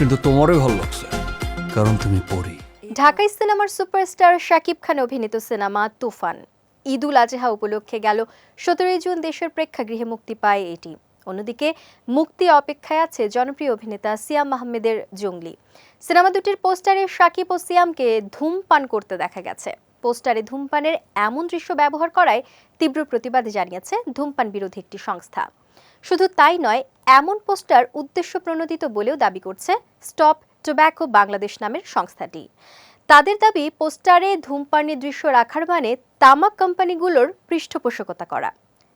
কিন্তু তোমারই ভালো লাগছে, কারণ তুমি পড়ি ঢাকাই সিনেমার সুপারস্টার শাকিব খান অভিনীত সিনেমা তুফান। ঈদুল আজহা উপলক্ষে গেল সতেরোই জুন দেশের প্রেক্ষাগৃহে মুক্তি পায় এটি। অন্যদিকে মুক্তি অপেক্ষায় আছে জনপ্রিয় অভিনেতা সিয়াম আহমেদের জঙ্গলি। সিনেমা দুটির পোস্টারে শাকিব ও সিয়ামকে ধূমপান করতে দেখা গেছে। পোস্টারে ধূমপানের এমন দৃশ্য ব্যবহার করায় তীব্র প্রতিবাদ জানিয়েছে ধূমপান বিরোধী একটি সংস্থা। শুধু তাই নয়, এমন পোস্টার উদ্দেশ্য প্রণোদিত বলেও দাবি করছে স্টপ টোব্যাকো বাংলাদেশ নামের সংস্থাটি। তাদের দাবি, পোস্টারে ধূমপানের দৃশ্য রাখার মানে তামাক কোম্পানিগুলোর পৃষ্ঠপোষকতা করা।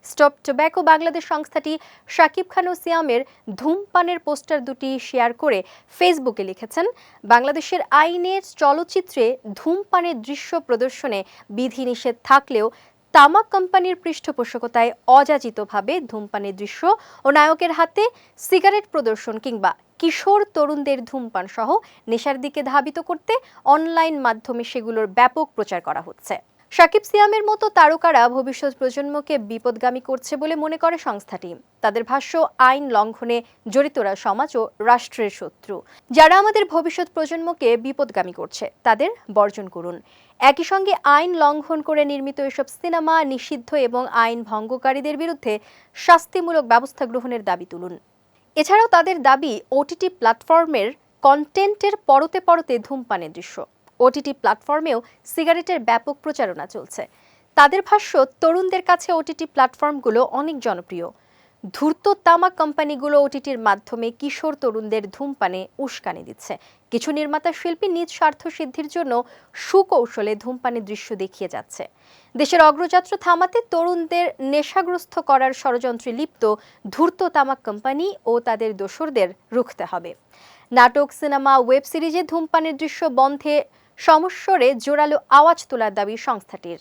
স্টপ টোব্যাকো বাংলাদেশ সংস্থাটি শাকিব খান ও সিয়ামের ধূমপানের পোস্টার দুটি শেয়ার করে ফেসবুকে লিখেছেন, বাংলাদেশের আইনের চলচ্চিত্রে ধূমপানের দৃশ্য প্রদর্শনে বিধিনিষেধ থাকলেও তামাক কোম্পানির পৃষ্ঠপোষকতায় অযাচিতভাবে ধূমপানের দৃশ্য ও নায়কের হাতে সিগারেট প্রদর্শন কিংবা কিশোর তরুণদের ধূমপান সহ নেশার দিকে ধাবিত করতে অনলাইন মাধ্যমে সেগুলোর ব্যাপক প্রচার করা হচ্ছে। সাকিব সিয়ামের মতো তারকারা ভবিষ্যৎ প্রজন্মকে বিপদগামী করছে বলে মনে করে সংস্থাটি। তাদের ভাষ্য, আইন লঙ্ঘনে জড়িতরা সমাজ ও রাষ্ট্রের শত্রু। যারা আমাদের ভবিষ্যৎ প্রজন্মকে বিপদগামী করছে, তাদের বর্জন করুন। একই সঙ্গে আইন লঙ্ঘন করে নির্মিত এসব সিনেমা নিষিদ্ধ এবং আইন ভঙ্গকারীদের বিরুদ্ধে শাস্তিমূলক ব্যবস্থা গ্রহণের দাবি তুলুন। এছাড়াও তাদের দাবি, ওটিটি প্ল্যাটফর্মের কন্টেন্টের পরতে পরতে ধূমপানের দৃশ্য। ওটিটি প্ল্যাটফর্মেও সিগারেটের ব্যাপক প্রচারণা চলছে। তাদের ভাষ্য, তরুণদের কাছে ওটিটি প্ল্যাটফর্মগুলো অনেক জনপ্রিয়। ধূর্ত তামাক কোম্পানিগুলো ওটিটির মাধ্যমে কিশোর তরুণদের ধূমপানে উস্কানি দিচ্ছে। কিছু নির্মাতা শিল্পী নিজ স্বার্থ সিদ্ধির জন্য সুকৌশলে ধূমপানের দৃশ্য দেখিয়ে যাচ্ছে। দেশের অগ্রযাত্রা থামাতে তরুণদের নেশাগ্রস্ত করার ষড়যন্ত্রে লিপ্ত ধূর্ত তামাক কোম্পানি ও তাদের দোসরদের রুখতে হবে। নাটক, সিনেমা, ওয়েব সিরিজে ধূমপানের দৃশ্য বন্ধে সমস্বরে জোরালো আওয়াজ তোলার দাবি সংস্থাটির।